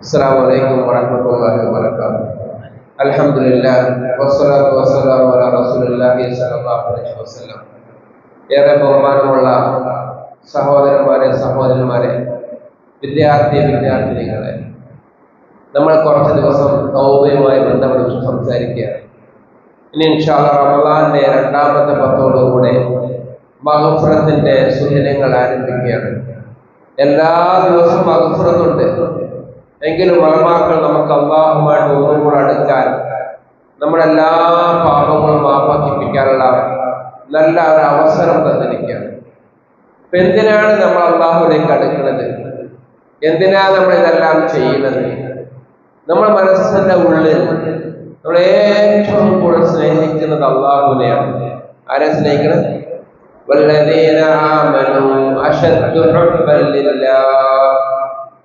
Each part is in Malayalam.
السلام عليكم ورحمة الله وبركاته الحمد لله والصلاة والسلام على رسول الله صلى الله عليه وسلم ഏറെ ബഹുമാനമുള്ള സഹോദരന്മാരെ സഹോദരന്മാരെ വിദ്യാർത്ഥി വിദ്യാർത്ഥിനികളെ നമ്മൾ കുറച്ച് ദിവസം തൗബയുമായി ബന്ധപ്പെട്ട് സംസാരിക്കുകയാണ് ഇനി ഇൻഷാല്ല റമദാന്റെ രണ്ടാമത്തെ പത്തോടുകൂടെ മഹഫുറത്തിന്റെ സുദിനങ്ങൾ ആരംഭിക്കുകയാണ് എല്ലാ ദിവസവും മഹഫുറത്തുണ്ട് എങ്കിലും മലമാക്കൾ നമുക്ക് അള്ളാഹുമായിട്ട് ഒന്നും കൂടെ അടുക്കാൻ നമ്മുടെ എല്ലാ പാപങ്ങളും ആവർത്തിപ്പിക്കാനുള്ള നല്ല ഒരു അവസരം തന്നിരിക്കുകയാണ്. അപ്പൊ എന്തിനാണ് നമ്മൾ അള്ളാഹുലേക്ക് അടുക്കുന്നത്? എന്തിനാണ് നമ്മൾ ഇതെല്ലാം ചെയ്യുന്നത്? നമ്മൾ മനസ്സിന്റെ ഉള്ളിൽ നമ്മൾ ഏറ്റവും കൂടുതൽ സ്നേഹിക്കുന്നത് അള്ളാഹുലെയാണ് ആരെ സ്നേഹിക്കണം? വല്ലതേനാമനോ ആമനു അശദ്ദു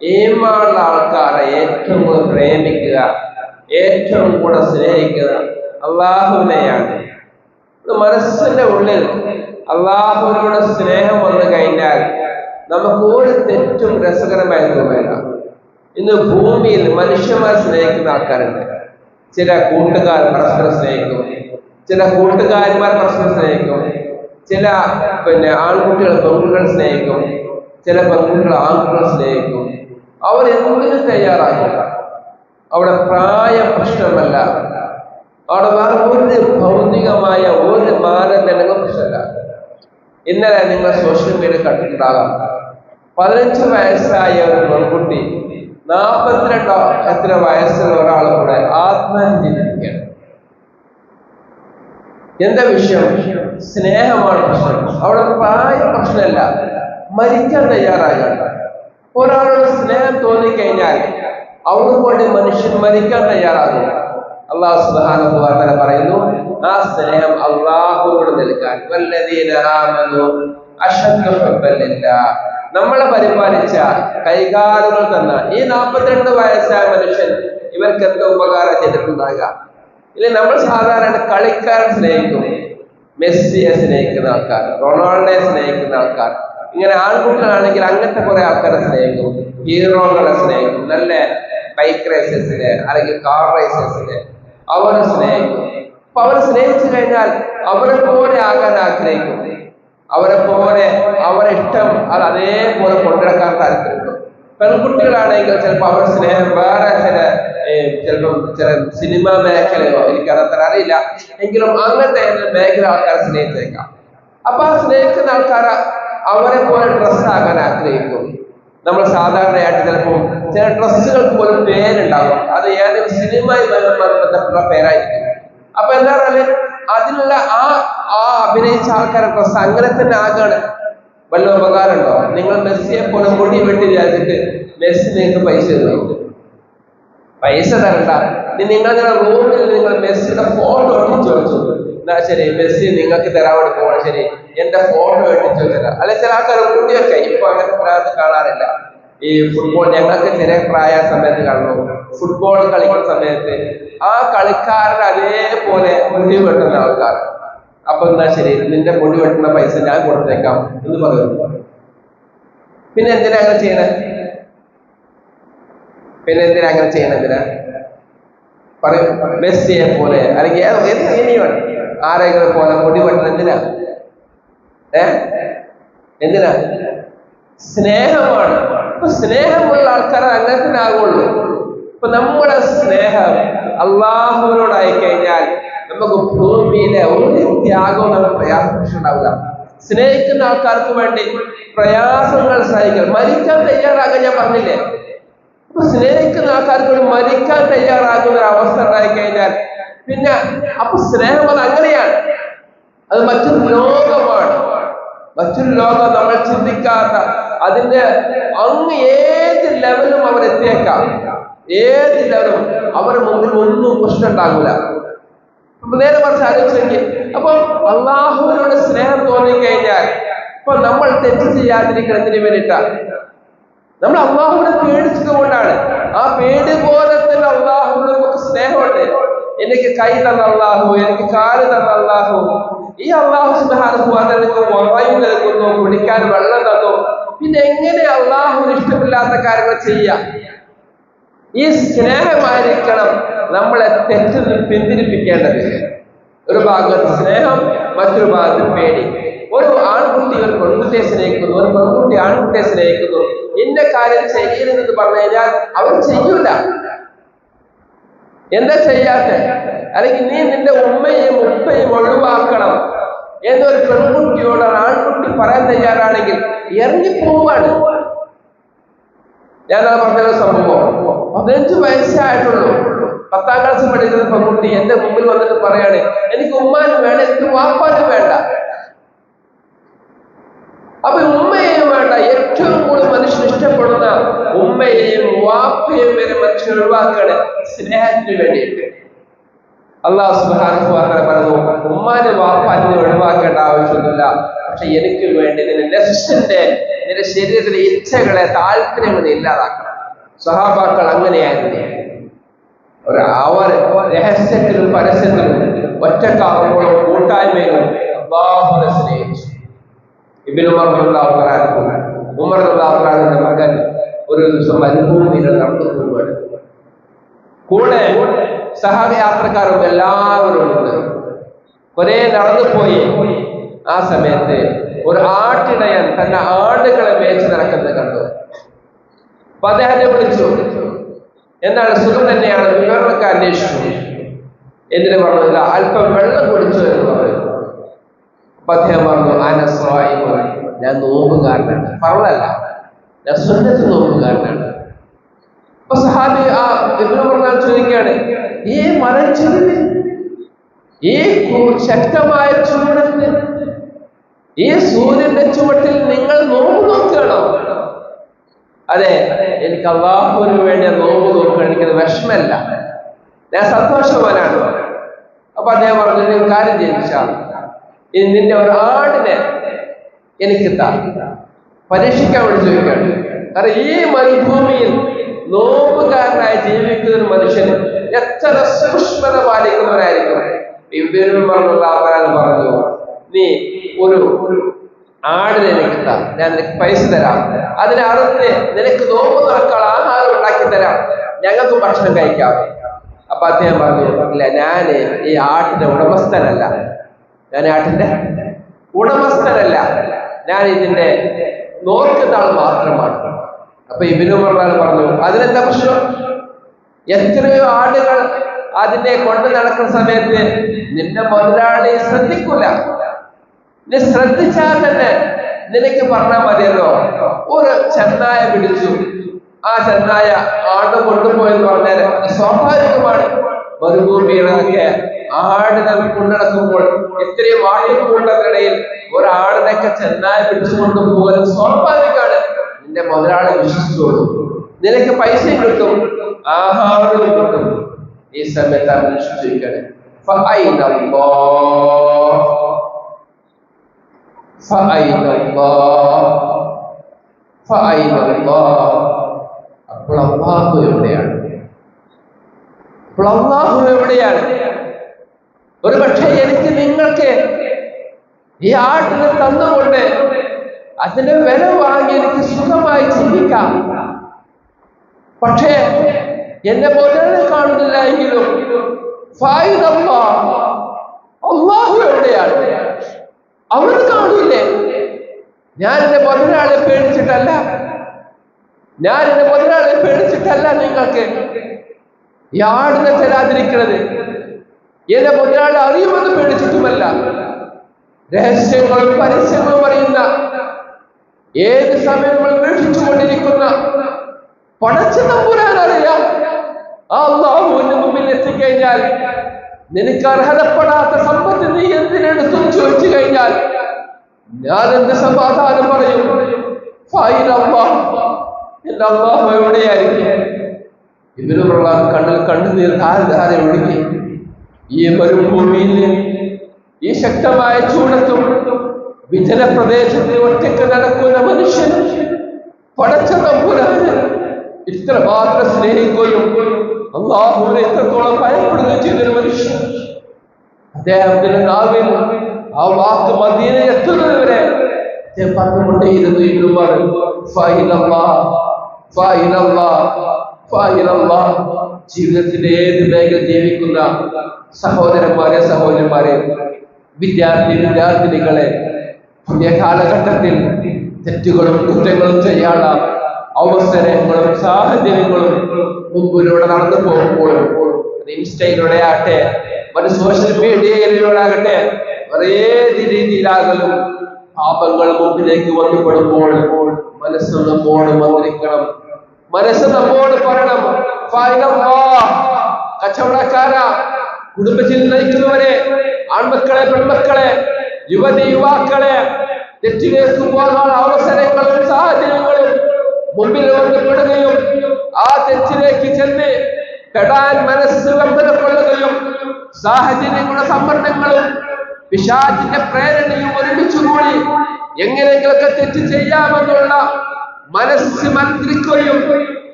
ഈമാനുള്ള ആൾക്കാരെ ഏറ്റവും കൂടുതൽ പ്രേമിക്കുക ഏറ്റവും കൂടെ സ്നേഹിക്കുക അള്ളാഹുവിനെയാണ്. മനസ്സിന്റെ ഉള്ളിൽ അള്ളാഹുവിനോട് സ്നേഹം വന്നു കഴിഞ്ഞാൽ നമുക്ക് ഒരു തെറ്റും രസകരമായി തോന്നില്ല ഇന്ന് ഭൂമിയിൽ മനുഷ്യന്മാർ സ്നേഹിക്കുന്ന ആൾക്കാരുണ്ട്. ചില കൂട്ടുകാർ പരസ്പരം സ്നേഹിക്കും ചില കൂട്ടുകാരന്മാർ പരസ്പരം സ്നേഹിക്കും ചില പിന്നെ ആൺകുട്ടികൾ പെൺകുട്ടികൾ സ്നേഹിക്കും ചില പെൺകുട്ടികൾ ആൺകുട്ടികൾ സ്നേഹിക്കും. അവർ എന്തിനും തയ്യാറായി. അവിടെ പ്രായ പ്രശ്നമല്ല. അവിടെ വേറെ ഒരു ഭൗതികമായ ഒരു മാനദണ്ഡങ്ങളും പ്രശ്നമല്ല. ഇന്നലെ നിങ്ങൾ സോഷ്യൽ മീഡിയ കണ്ടിട്ടുണ്ടാകാം. പതിനഞ്ച് വയസ്സായ ഒരു പെൺകുട്ടി നാൽപ്പത്തിരണ്ടോ എത്ര വയസ്സുള്ള ഒരാൾ കൂടെ ആത്മഹത്യ എന്താ വിഷയം? സ്നേഹമാണ് പ്രശ്നം. അവിടെ പ്രായ പ്രശ്നമല്ല. മരിക്കാൻ തയ്യാറാകാൻ ഒരാളോട് സ്നേഹം തോന്നിക്കഴിഞ്ഞാൽ അവർക്ക് വേണ്ടി മനുഷ്യൻ മരിക്കാൻ തയ്യാറാകും. അള്ളാഹു സുബാന പറയുന്നു ആ സ്നേഹം അള്ളാഹുവിനോട് നിൽക്കാൻ. നമ്മളെ പരിപാലിച്ച കൈകാലുകൾ തന്ന ഈ നാൽപ്പത്തിരണ്ട് വയസ്സായ മനുഷ്യൻ ഇവർക്ക് എന്താ ഉപകാരം ചെയ്തിട്ടുണ്ടാകുക? ഇല്ല നമ്മൾ സാധാരണ കളിക്കാരൻ സ്നേഹിക്കും. മെസ്സിയെ സ്നേഹിക്കുന്ന ആൾക്കാർ റൊണാൾഡോയെ സ്നേഹിക്കുന്ന ആൾക്കാർ. ഇങ്ങനെ ആൺകുട്ടികളാണെങ്കിൽ അങ്ങനത്തെ കുറെ ആൾക്കാരെ സ്നേഹിക്കും. ഹീറോകളെ സ്നേഹിക്കും. നല്ല ബൈക്ക് റേസസിന് അല്ലെങ്കിൽ കാർ റേസസിന് അവരെ സ്നേഹിക്കും. അപ്പൊ അവരെ സ്നേഹിച്ചു കഴിഞ്ഞാൽ അവരെ പോലെ ആകാൻ ആഗ്രഹിക്കും. അവരെ പോലെ അവരെ ഇഷ്ടം അത് അതേപോലെ കൊണ്ടുനടക്കാൻ താല്പര്യമുണ്ട് പെൺകുട്ടികളാണെങ്കിൽ ചിലപ്പോൾ അവരുടെ സ്നേഹം വേറെ ചില ചിലപ്പം ചില സിനിമ മേഖലയോ എനിക്ക് അത്ര അറിയില്ല. എങ്കിലും അങ്ങനത്തെ മേഖല ആൾക്കാരെ സ്നേഹിച്ചേക്കാം. അപ്പൊ ആ സ്നേഹിക്കുന്ന ആൾക്കാർ അവരെ പോലെ ഡ്രസ്സ് ആകാൻ ആഗ്രഹിക്കും. നമ്മൾ സാധാരണയായിട്ട് ചിലപ്പോൾ ചില ഡ്രസ്സുകൾക്ക് പോലും പേരുണ്ടാകും അത് ഏതെങ്കിലും സിനിമയിൽ ബന്ധപ്പെട്ട പേരായിരിക്കും. അപ്പൊ എന്താ പറയുക അതിനുള്ള ആ ആ അഭിനയിച്ച ആൾക്കാരെ ഡ്രസ്സ് അങ്ങനെ തന്നെ ആകാണ്. വല്ല ഉപകാരമുണ്ടോ? നിങ്ങൾ മെസ്സിയെ പോലെ മുടി വെട്ടി വിചാരിച്ചിട്ട് മെസ്സി നിങ്ങൾക്ക് പൈസ തരും പൈസ തരണ്ട. നിങ്ങളുടെ റൂമിൽ നിങ്ങൾ മെസ്സിയുടെ ഫോട്ടോ ഒട്ടിച്ചു വെച്ചു എന്നാ ശരി മെസ്സി നിങ്ങൾക്ക് തരാൻ വേണ്ടി പോകണം ശരി എന്റെ ഫോട്ടോ എടുത്തു വെച്ചാൽ അല്ലെ ചില ആൾക്കാർ കുട്ടിയൊക്കെ ഇപ്പൊ അങ്ങനെ പ്രായത്തിൽ കാണാറില്ല. ഈ ഫുട്ബോൾ ഞങ്ങൾക്ക് ചെറിയ പ്രായ സമയത്ത് കാണുന്നു. ഫുട്ബോൾ കളിക്കുന്ന സമയത്ത് ആ കളിക്കാരൻ അതേപോലെ മുടി വെട്ടുന്ന ആൾക്കാർ. അപ്പൊ എന്താ ശരി നിന്റെ മുടി വെട്ടുന്ന പൈസ ഞാൻ കൊടുത്തേക്കാം എന്ന് പറയുന്നു. പിന്നെ എന്തിനാ അങ്ങനെ ചെയ്യണേ? പിന്നെ എന്തിനാ അങ്ങനെ ചെയ്യണേ എന്തിനാ? പറയും. മെസ്സിയെ പോലെ അല്ലെങ്കിൽ ഇനിയും ആരെങ്കിലും പോലെ മുടി വെട്ടണം എന്തിനാ? ഏ? എന്തിനാ? സ്നേഹമാണ്. ഇപ്പൊ സ്നേഹമുള്ള ആൾക്കാർ അങ്ങനെ തന്നെ ആകുള്ളൂ ഇപ്പൊ നമ്മുടെ സ്നേഹം അള്ളാഹുവിനോടായി കഴിഞ്ഞാൽ നമുക്ക് ഭൂമിയിലെ ഒരു ത്യാഗവും നമ്മൾ പ്രയാസപ്പെട്ടിട്ടുണ്ടാവില്ല സ്നേഹിക്കുന്ന ആൾക്കാർക്ക് വേണ്ടി പ്രയാസങ്ങൾ സഹിക്കണം. മരിക്കാൻ തയ്യാറാകാൻ ഞാൻ പറഞ്ഞില്ലേ? സ്നേഹിക്കുന്ന ആൾക്കാർക്ക് മരിക്കാൻ തയ്യാറാകുന്ന ഒരു അവസ്ഥ ഉണ്ടായി കഴിഞ്ഞാൽ പിന്നെ അപ്പൊ സ്നേഹം അത് അങ്ങനെയാണ്. അത് മറ്റൊരു ലോകമാണ്. മറ്റൊരു ലോകം നമ്മൾ ചിന്തിക്കാത്ത അതിന്റെ അങ്ങ് ഏത് ലെവലും അവർ എത്തിയേക്കാം. ഏത് ലെവലും അവരുടെ മുമ്പിൽ ഒന്നും പ്രശ്നം ഉണ്ടാകില്ല അപ്പൊ നേരെ മറിച്ച് ആലോചിച്ചെങ്കിൽ അപ്പൊ അള്ളാഹുവിനോട് സ്നേഹം തോന്നിക്കഴിഞ്ഞാൽ ഇപ്പൊ നമ്മൾ തെറ്റ് ചെയ്യാതിരിക്കുന്നതിന് വേണ്ടിയിട്ടാ നമ്മൾ അള്ളാഹുവിനെ പേടിച്ചത് കൊണ്ടാണ് ആ പേടി പോലെ തന്നെ അള്ളാഹുവിന് നമുക്ക് സ്നേഹമുണ്ട്. എനിക്ക് കൈ തന്ന അള്ളാഹു എനിക്ക് കാൽ തന്ന അള്ളാഹു. ഈ അള്ളാഹു സുബാനുഭവം എനിക്ക് വായു നൽകുന്നു കുടിക്കാൻ വെള്ളം തന്നു. പിന്നെ എങ്ങനെ അള്ളാഹുവിന് ഇഷ്ടമില്ലാത്ത കാര്യങ്ങൾ ചെയ്യാം? ഈ സ്നേഹമായിരിക്കണം നമ്മളെ തെറ്റിൽ പിന്തിരിപ്പിക്കേണ്ടത് ഒരു ഭാഗത്ത് സ്നേഹം മറ്റൊരു ഭാഗത്ത് പേടി. ഒരു ആൺകുട്ടികൾ പെൺകുട്ടിയെ സ്നേഹിക്കുന്നു ഒരു പെൺകുട്ടി ആൺകുട്ടിയെ സ്നേഹിക്കുന്നു. ഇന്ന കാര്യം ചെയ്യരുതെന്ന് പറഞ്ഞു കഴിഞ്ഞാൽ അവർ ചെയ്യൂല. എന്താ ചെയ്യാത്ത? അല്ലെങ്കിൽ നീ നിന്റെ ഉമ്മയും ഉപ്പയും ഒഴിവാക്കണം എന്നൊരു പെൺകുട്ടിയോട് ആൺകുട്ടി പറയാൻ തയ്യാറാണെങ്കിൽ ഇറങ്ങിപ്പോവാണ് ഞാൻ അത് പറഞ്ഞൊരു സംഭവം പതിനഞ്ച് വയസ്സായിട്ടുള്ളൂ. പത്താം ക്ലാസ് പഠിക്കുന്ന പെൺകുട്ടി എന്റെ മുമ്പിൽ വന്നിട്ട് പറയാണ് എനിക്ക് ഉമ്മാനും വേണ്ട എനിക്ക് വാപ്പാനും വേണ്ട. അപ്പൊ ഉമ്മയെയും വേണ്ട ഏറ്റവും കൂടുതൽ മനുഷ്യൻ ഇഷ്ടപ്പെടുന്ന ഉമ്മയെയും വാപ്പയും വരെ മനുഷ്യൻ ഒഴിവാക്കാണ് സ്നേഹത്തിന് വേണ്ടിയിട്ട്. അള്ളാഹു തആല പറഞ്ഞു ഉമ്മാനെ വാപ്പാനെ ഒഴിവാക്കേണ്ട ആവശ്യമൊന്നുമില്ല. പക്ഷെ എനിക്ക് വേണ്ടി നിന്റെ നെഫ്സിന്റെ നിന്റെ ശരീരത്തിലെ ഇച്ഛകളെ താല്പര്യങ്ങളെ ഇല്ലാതാക്കണം. സഹാബാക്കൾ അങ്ങനെയായിരുന്നു. അവർ രഹസ്യത്തിലും പരസ്യത്തിലും ഒറ്റക്കാകുമ്പോഴും കൂട്ടായ്മയിലും സ്നേഹിച്ചു. ഇബിൻ ഉമർ റളിയല്ലാഹു ഉമർ റളിയല്ലാഹുവിന്റെ മകൻ ഒരു ദിവസം മരുഭൂമിയിൽ നടന്നു പോവുകയാണ് കൂടെ സഹയാത്രക്കാരും എല്ലാവരും ഉണ്ട്. കുറെ നടന്നു പോയി. ആ സമയത്ത് ഒരു ആട്ടിടയൻ തന്റെ ആടുകളെ മേച്ച് നടക്കുന്നത് കണ്ടു. അപ്പൊ അദ്ദേഹത്തെ വിളിച്ചു. എന്താണ് സുഖം തന്നെയാണ്? വിവരമൊക്കെ അന്വേഷിച്ചു. എന്തിനു പറഞ്ഞില്ല അല്പം വെള്ളം കുടിച്ചു എന്ന് പറഞ്ഞു അദ്ദേഹം പറഞ്ഞു അനസ്വായി ഞാൻ നോമ്പുകാരനാണ്. പറഞ്ഞല്ല ഞാൻ സുന്നത്ത് നോമ്പുകാരനാണ്. അപ്പൊ സഹാബി ആ ഇബ്നു പറഞ്ഞാൽ ചോദിക്കുകയാണ് ഈ മരച്ചെരുവിൽ ഈ ശക്തമായ ചൂടത്ത് ഈ സൂര്യന്റെ ചുവട്ടിൽ നിങ്ങൾ നോമ്പ് നോക്കുകയാണോ? അതെ എനിക്ക് അള്ളാഹുവിന് വേണ്ടി നോമ്പ് നോക്കുകയാണ്. എനിക്കത് വിഷമല്ല ഞാൻ സന്തോഷവാനാണ്. അപ്പൊ അദ്ദേഹം പറഞ്ഞു "നീ ഒരു കാര്യം ജനിച്ചാൽ ഇനി നിന്റെ ഒരാടിനെ എനിക്ക് താ. പരീക്ഷിക്കാൻ വേണ്ടി ചോദിക്കുകയാണ്. കാരണം ഈ മരുഭൂമിയിൽ നോമ്പുകാരനായി ജീവിക്കുന്ന ഒരു മനുഷ്യൻ എത്ര സൂക്ഷ്മത പാലിക്കുന്നവരായിരിക്കും പറഞ്ഞു പറഞ്ഞു നീ ഒരു ആടിനെ എനിക്ക് താ. ഞാൻ നിനക്ക് പൈസ തരാം. അതിനെ നിനക്ക് നോമ്പ് തുറക്കാനുള്ള ആഹാരം ഉണ്ടാക്കി തരാം. ഞങ്ങൾക്ക് ഭക്ഷണം കഴിക്കാം. അപ്പൊ അദ്ദേഹം പറഞ്ഞു ഇല്ല ഞാൻ ഈ ആട്ടിന്റെ ഉടമസ്ഥനല്ല. ഞാൻ ആട്ടിന്റെ ഉടമസ്ഥനല്ല. ഞാൻ ഇതിന്റെ നോക്കുന്ന മാത്രമാണ്. അപ്പൊ ഇബിനു പറഞ്ഞാൽ പറഞ്ഞു അതിനെന്താ പ്രശ്നം? എത്രയോ ആടുകൾ അതിനെ കൊണ്ടു നടക്കുന്ന സമയത്ത് നിന്റെ മുതലാളി ശ്രദ്ധിക്കൂല. നീ ശ്രദ്ധിച്ചാൽ തന്നെ നിനക്ക് പറഞ്ഞാൽ മതിയല്ലോ. ഒരു ചെന്നായ പിടിച്ചു. ആ ചെന്നായ ആട് കൊണ്ടുപോയെന്ന് പറഞ്ഞാൽ സ്വാഭാവികമാണ്. മരുഭൂമിയിലൊക്കെ മരുഭൂമികളൊക്കെ ആടിനെ കൊണ്ടിടക്കുമ്പോൾ ഇത്രയും ആട്ടിക്കൂട്ടത്തിനിടയിൽ ഒരാടിനൊക്കെ ചെന്നായി പിടിച്ചുകൊണ്ട് പോകാൻ സ്വാഭാവികമാണ്. നിന്റെ മുതലാളി വിശ്വസിച്ചോളൂ. നിനക്ക് പൈസ കിട്ടും. ആഹാരം കിട്ടും. ഈ സമയത്ത് അവൻ വിശ്വസിക്കണേ അപ്പോൾ അമ്മാവ് എവിടെയാണ്? അള്ളാഹു എവിടെയാണ്? ഒരു പക്ഷേ എനിക്ക് നിങ്ങൾക്ക് ഈ ആട്ടിനെ തന്നുകൊണ്ട് അതിന്റെ വില വാങ്ങി എനിക്ക് സുഖമായി ജീവിക്കാം. പക്ഷേ എന്നെ പോലെ കാണുന്നില്ല എങ്കിലും അള്ളാഹു എവിടെയാണ്? അവർ കാണൂലേ ഞാൻ എന്റെ മുതലാളെ പേടിച്ചിട്ടല്ല. ഞാൻ എന്റെ മുതലാളെ പേടിച്ചിട്ടല്ല നിങ്ങൾക്ക്. ഈ ആടിനെ തരാതിരിക്കുന്നത് എന്റെ മുതലാളി അറിയുമെന്ന് പേടിച്ചിട്ടുമല്ല. രഹസ്യങ്ങളും പരസ്യങ്ങളും അറിയുന്ന ഏത് സമയങ്ങളും വീക്ഷിച്ചുകൊണ്ടിരിക്കുന്ന പടച്ച തമ്പുരാൻ അറിയാം ആ അള്ളാഹുവിന്റെ മുമ്പിൽ എത്തിക്കഴിഞ്ഞാൽ നിനക്ക് അർഹതപ്പെടാത്ത സമ്പത്ത് നീ എന്തിനെടുത്തും ചോദിച്ചു കഴിഞ്ഞാൽ ഞാൻ എന്ത് സമാധാനം പറയും? എന്റെ അള്ളാഹു എവിടെയായിരിക്കും ഇവരുള്ള കണ്ണിൽ കണ്ണുനീർ ധാരധാര ഒഴുകി ഈ മരുഭൂമിയിൽ ഈ ശക്തമായ ചൂടത്തും വിജന പ്രദേശത്ത് ഒറ്റയ്ക്ക് നടക്കുന്ന മനുഷ്യൻ പടച്ച തമ്പുരാന് ഇത്രമാത്രം സ്നേഹിക്കുകയും അള്ളാഹുവിനെ എത്രത്തോളം ഭയപ്പെടുകയും ചെയ്തൊരു മനുഷ്യൻ അദ്ദേഹത്തിന്റെ നാവിൽ ആ വാക്ക് മദീന എത്തുന്നത് അദ്ദേഹം പറഞ്ഞുകൊണ്ടേയിരുന്നു ഇന്നുമാർ ഫൈനല്ലാ ഫൈനല്ലാ. ജീവിതത്തിന്റെ ഏത് മേഖല ജീവിക്കുന്ന സഹോദരന്മാരെ സഹോദരന്മാരെ വിദ്യാർത്ഥി വിദ്യാർത്ഥിനികളെ പുതിയ കാലഘട്ടത്തിൽ തെറ്റുകളും കുറ്റങ്ങളും ചെയ്യാനുള്ള അവസരങ്ങളും സാഹചര്യങ്ങളും മുമ്പിലൂടെ നടന്നു പോകുമ്പോൾ ഇൻസ്റ്റയിലൂടെ ആകട്ടെ ഒരു സോഷ്യൽ മീഡിയയിലൂടെ ആകട്ടെ ഏത് രീതിയിലാകലും പാപങ്ങൾ മുമ്പിലേക്ക് വന്നുപെടുമ്പോൾ മനസ്സൊന്നും നമ്മോട് വന്നിരിക്കണം. മനസ്സ് നമ്മോട് പറയണം. കച്ചവടക്കാര കുടുംബത്തിൽ നയിക്കുന്നവരെ ആൺമക്കളെ പെൺമക്കളെ യുവതി യുവാക്കളെ തെറ്റിലേക്ക് പോകാൻ അവസരങ്ങളും സാഹചര്യങ്ങളും മുമ്പിൽ വന്നുപെടുകയും ആ തെറ്റിലേക്ക് ചെന്ന് പെടാൻ മനസ്സ് വെമ്പലക്കൊള്ളുകയും സാഹചര്യങ്ങളുടെ സമ്മർദ്ദങ്ങളും പിശാചിന്റെ പ്രേരണയും ഒരുമിച്ച് കൂടി എങ്ങനെയെങ്കിലൊക്കെ തെറ്റ് ചെയ്യാമെന്നുള്ള മനസ്സ് മന്ത്രിക്കുകയും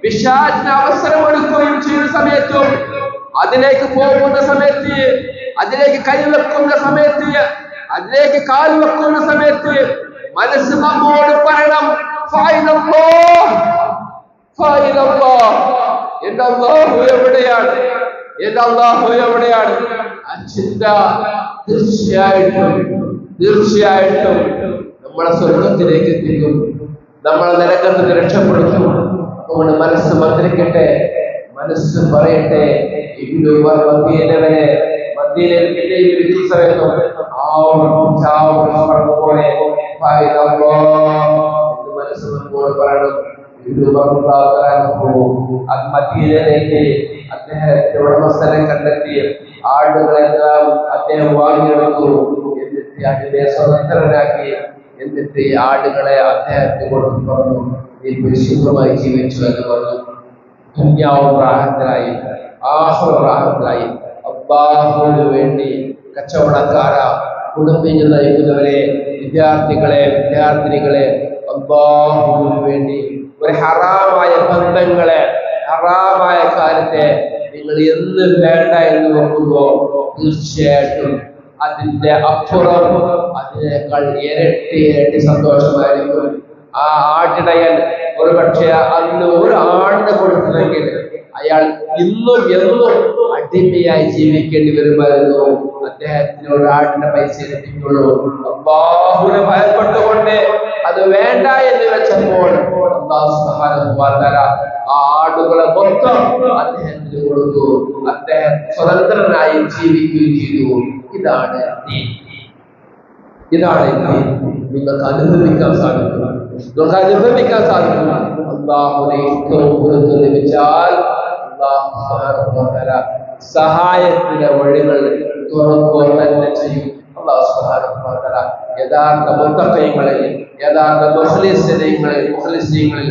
പിശാചിന് അവസരമൊരുക്കുകയും ചെയ്യുന്ന സമയത്തും അതിലേക്ക് പോകുന്ന സമയത്ത് അതിലേക്ക് കൈവെക്കുന്ന സമയത്ത് അതിലേക്ക് കാൽ വെക്കുന്ന സമയത്ത് മനസ്സ് നമ്മോട് പറയണം എന്റെ അള്ളാഹു എവിടെയാണ്? എന്റെ അള്ളാഹു എവിടെയാണ്? ചിന്ത തീർച്ചയായിട്ടും തീർച്ചയായിട്ടും നമ്മളെ സ്വർഗത്തിലേക്ക് എത്തിക്കും. നമ്മളെ നിരക്കത്ത് രക്ഷപ്പെടുത്തും. അതുകൊണ്ട് മനസ്സ് മന്ത്രിക്കട്ടെ മനസ്സ് പറയട്ടെ. മദീനവരെ മദീനയിൽ പിന്നെയും ഇരിക്കുന്ന സമയത്തും ആവർത്തിച്ച് ആവർത്തിച്ച് പറഞ്ഞതുപോലെ ഫൈനല്ലോ എന്ന് മനസ്സ് നമ്മോട് പറയണം. മദീനയിലേക്ക് അദ്ദേഹത്തിന്റെ ഉടമസ്ഥനെ കണ്ടെത്തി ആടുകളെല്ലാം അദ്ദേഹം വാങ്ങിയെടുത്തു. എന്നിട്ട് അതിനെ സ്വതന്ത്രനാക്കി എന്നിട്ട് ആടുകളെ അദ്ദേഹത്തിന് കൊടുത്തു പറഞ്ഞു നീ പരിശുദ്ധമായി ജീവിച്ചു എന്ന് പറഞ്ഞു. ദുന്യാവും പ്രാഹത്തിലായി ആഹ്റ അള്ളാഹുവിന് വേണ്ടി കച്ചവടക്കാര കുടുംബികൾ നയിക്കുന്നവരെ വിദ്യാർത്ഥികളെ വിദ്യാർത്ഥിനികളെ അള്ളാഹുവിന് വേണ്ടി ഒരു ഹറാമായ ബന്ധങ്ങളെ ഹറാമായ കാര്യത്തെ നിങ്ങൾ എന്ന് വേണ്ട എന്ന് നോക്കുമ്പോൾ തീർച്ചയായിട്ടും അതിന്റെ അപ്പുറം അതിനേക്കാൾ ഇരട്ടി ഇരട്ടി സന്തോഷമായിരിക്കും. ആ ആട്ടിടയൻ ഒരു പക്ഷേ അന്ന് ഒരു ആടിനെ കൊടുത്തില്ലെങ്കിൽ അയാൾ ഇന്നും എന്നും അടിമയായി ജീവിക്കേണ്ടി വരുമായിരുന്നു. അദ്ദേഹത്തിന് ഒരു ആടിന്റെ പൈസ ലഭിക്കുള്ളൂ അബ്ബാഹുനെ ഭയപ്പെട്ടുകൊണ്ട് അത് വേണ്ട എന്ന് വെച്ചപ്പോൾ ആടുകളെ മൊത്തം അദ്ദേഹത്തിന് കൊടുത്തു. അദ്ദേഹം സ്വതന്ത്രനായി ജീവിക്കുകയും ചെയ്തു. ഇതാണ്. ഇതാണ്. നിങ്ങൾക്ക് അനുഭവിക്കാൻ സാധിക്കും നിങ്ങൾക്ക് അനുഭവിക്കാൻ സാധിക്കും അള്ളാഹുനെ ഏറ്റവും പുറത്ത് ലഭിച്ചാൽ സഹായത്തിന്റെ വഴികൾ തുറക്കുക തന്നെ ചെയ്യും. അള്ളാഹു സുബ്ഹാനഹു വ തആല യഥാർത്ഥ മുത്തഖീങ്ങളിൽ യഥാർത്ഥ മുഖ്ലിസീങ്ങളിൽ മുഖ്ലിസീങ്ങളിൽ